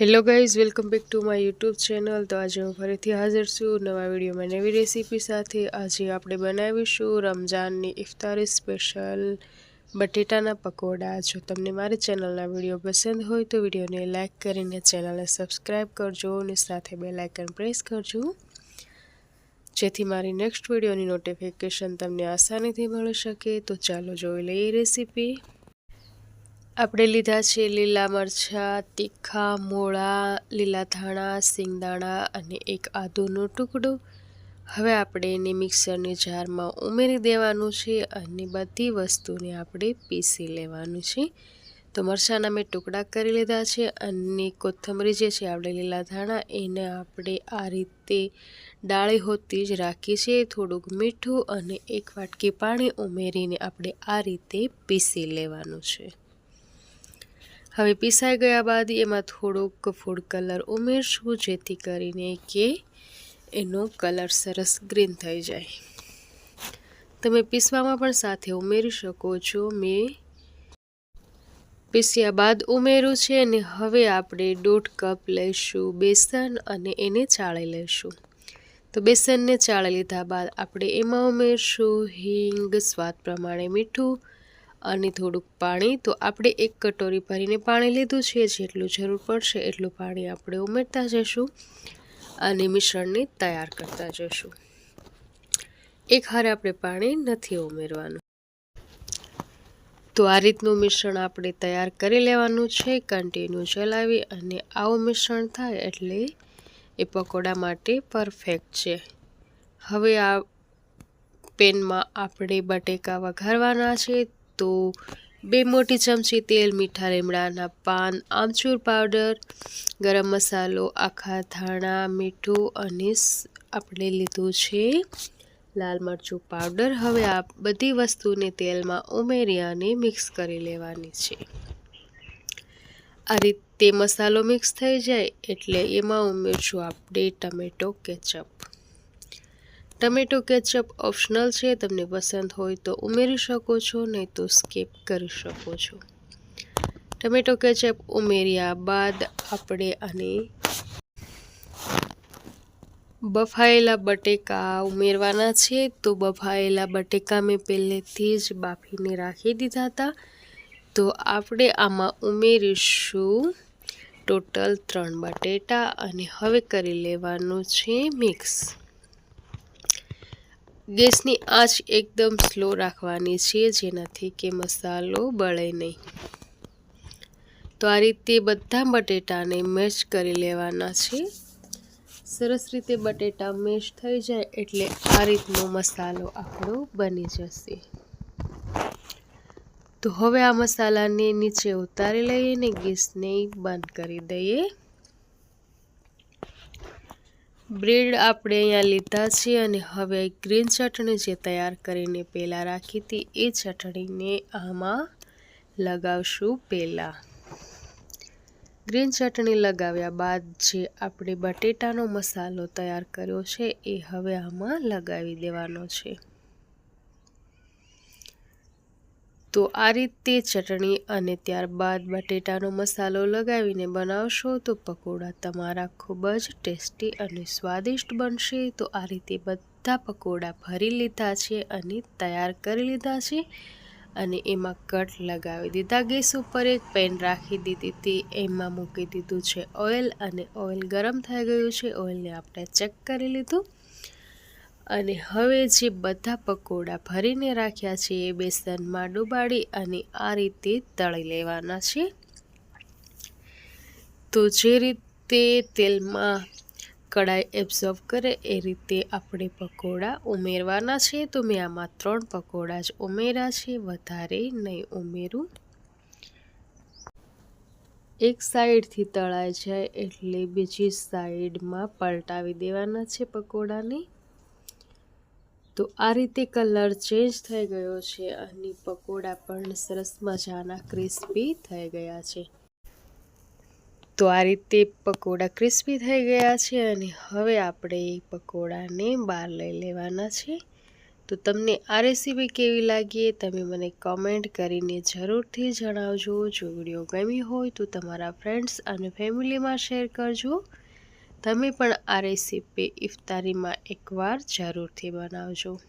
Hello guys welcome back to my YouTube channel તો આજે હું ફરીથી હાજર છું નવા વિડીયોમાં નવી રેસીપી સાથે. આજે આપણે બનાવીશું રમઝાનની ઇફતારી સ્પેશિયલ બટેટાના પકોડા. જો તમને મારી ચેનલના વીડિયો પસંદ હોય તો વિડીયોને લાઇક કરીને ચેનલને સબસ્ક્રાઈબ કરજો અને સાથે બે લાઇકન પ્રેસ કરજો. જેથી મારી નેક્સ્ટ વિડીયોની નોટિફિકેશન તમને આસાનીથી મળી શકે. તો ચાલો જોઈ લઈએ રેસીપી આપણે લીધા છે લીલા મરચાં, તીખા, મોળા, લીલા ધાણા, સિંગદાણા અને એક આદુનો ટુકડો. હવે આપણે એને મિક્સરની જારમાં ઉમેરી દેવાનું છે અને બધી વસ્તુને આપણે પીસી લેવાનું છે. તો મરચાંના મેં ટુકડા કરી લીધા છે અને કોથમરી જે છે આપણે લીલા ધાણા એને આપણે આ રીતે ડાળી હોતી જ રાખી છે. થોડુંક મીઠું અને એક વાટકી પાણી ઉમેરીને આપણે આ રીતે પીસી લેવાનું છે. હવે પીસાઈ ગયા બાદ એમાં થોડોક ફૂડ કલર ઉમેરશું, જેથી કરીને કે એનો કલર સરસ ગ્રીન થઈ જાય. તમે પીસવામાં પણ સાથે ઉમેરી શકો છો. મેં પીસ્યા બાદ ઉમેર્યું છે અને હવે આપણે દોઢ કપ લઈશું બેસન અને એને ચાળી લઈશું. તો બેસનને ચાળી લીધા બાદ આપણે એમાં ઉમેરશું હિંગ, સ્વાદ પ્રમાણે મીઠું અને થોડુંક પાણી તો આપણે એક કટોરી ભરીને પાણી લીધું છે, જેટલું જરૂર પડશે એટલું પાણી આપણે ઉમેરતા જઈશું અને મિશ્રણને તૈયાર કરતા જઈશું. એક હારે આપણે પાણી નથી ઉમેરવાનું. તો આ રીતનું મિશ્રણ આપણે તૈયાર કરી લેવાનું છે, કન્ટિન્યુ ચલાવી અને આવું મિશ્રણ થાય એટલે એ પકોડા માટે પરફેક્ટ છે. હવે આ પેનમાં આપણે બટેકા વઘારવાના છે તો બે મોટી ચમચી તેલ, મીઠા લીમડાના પાન, આમચૂર પાવડર, ગરમ મસાલો, આખા ધાણા, મીઠું અને આપણે લીધું છે લાલ મરચું પાવડર. હવે આ બધી વસ્તુને તેલમાં ઉમેરી અને મિક્સ કરી લેવાની છે. આ રીતે મસાલો મિક્સ થઈ જાય એટલે એમાં ઉમેરશું આપણે tomato ketchup tomato ketchup optional છે, તમને પસંદ હોય તો ઉમેરી શકો છો, નહીં તો સ્કીપ કરી શકો છો. ટમેટો કેચઅપ ઉમેર્યા બાદ આપણે આને બફાયેલા બટેકા ઉમેરવાના છે. તો બફાયેલા બટેકા મેં પહેલેથી જ બાફીને રાખી દીધા હતા. તો આપણે આમાં ઉમેરીશું ટોટલ ત્રણ બટેટા અને હવે કરી લેવાનું છે મિક્સ. ગેસની આંચ એકદમ સ્લો રાખવાની છે, જેનાથી કે મસાલો બળે નહીં. તો આ રીતે બધા બટેટાને મેશ કરી લેવાના છે. સરસ રીતે બટેટા મેશ થઈ જાય એટલે આ રીતનો મસાલો આપણો બની જશે. તો હવે આ મસાલાને નીચે ઉતારી લઈએ ને ગેસને બંધ કરી દઈએ. બ્રેડ આપણે અહીંયા લીધા છે અને હવે ગ્રીન ચટણી જે તૈયાર કરીને પહેલાં રાખી હતી, એ ચટણીને આમાં લગાવશું પહેલાં. ગ્રીન ચટણી લગાવ્યા બાદ જે આપણે બટેટાનો મસાલો તૈયાર કર્યો છે, એ હવે આમાં લગાવી દેવાનો છે. તો આ રીતે ચટણી અને ત્યારબાદ બટેટાનો મસાલો લગાવીને બનાવશો તો પકોડા તમારા ખૂબ જ ટેસ્ટી અને સ્વાદિષ્ટ બનશે. તો આ રીતે બધા પકોડા ભરી લીધા છે અને તૈયાર કરી લીધા છે. અને એમાં કટ લગાવી દીધા, ગેસ ઉપર એક પેન રાખી દીધી હતી. એમાં મૂકી દીધું છે ઓઇલ અને ઓઇલ ગરમ થઈ ગયું છે. ઓઇલને આપણે ચેક કરી લીધું. અને હવે જે બધા પકોડા ભરીને રાખ્યા છે એ બેસનમાં ડુબાડી અને આ રીતે તળી લેવાના છે. તો જે રીતે તેલમાં કડાઈ એબ્ઝોર્વ કરે એ રીતે આપણે પકોડા ઉમેરવાના છે. તો મેં આમાં ત્રણ પકોડા જ ઉમેર્યા છે, વધારે નહીં ઉમેરું. એક સાઈડથી તળાઈ જાય એટલે બીજી સાઈડમાં પલટાવી દેવાના છે પકોડાને. તો આ રીતે કલર ચેન્જ થઈ ગયો છે અને પકોડા પણ સરસ મજાના ક્રિસ્પી થઈ ગયા છે. તો આ રીતે પકોડા ક્રિસ્પી થઈ ગયા છે અને હવે આપણે એ પકોડાને બહાર લઈ લેવાના છે. તો તમને આ રેસીપી કેવી લાગી તમે મને કોમેન્ટ કરીને જરૂરથી જણાવજો. જો વીડિયો ગમી હોય તો તમારા ફ્રેન્ડ્સ અને ફેમિલીમાં શેર કરજો. તમે પણ આ રેસીપી ઇફતારીમાં એકવાર જરૂરથી બનાવજો.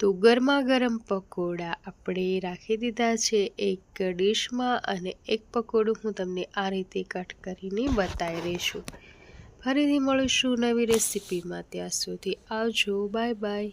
તો ગરમા ગરમ પકોડા આપણે રાખી દીધા છે એક ડીશમાં અને એક પકોડું હું તમને આ રીતે કટ કરીને બતાવી દઈશું ફરીથી મળીશું નવી રેસીપીમાં. ત્યાં સુધી આવજો. Bye bye.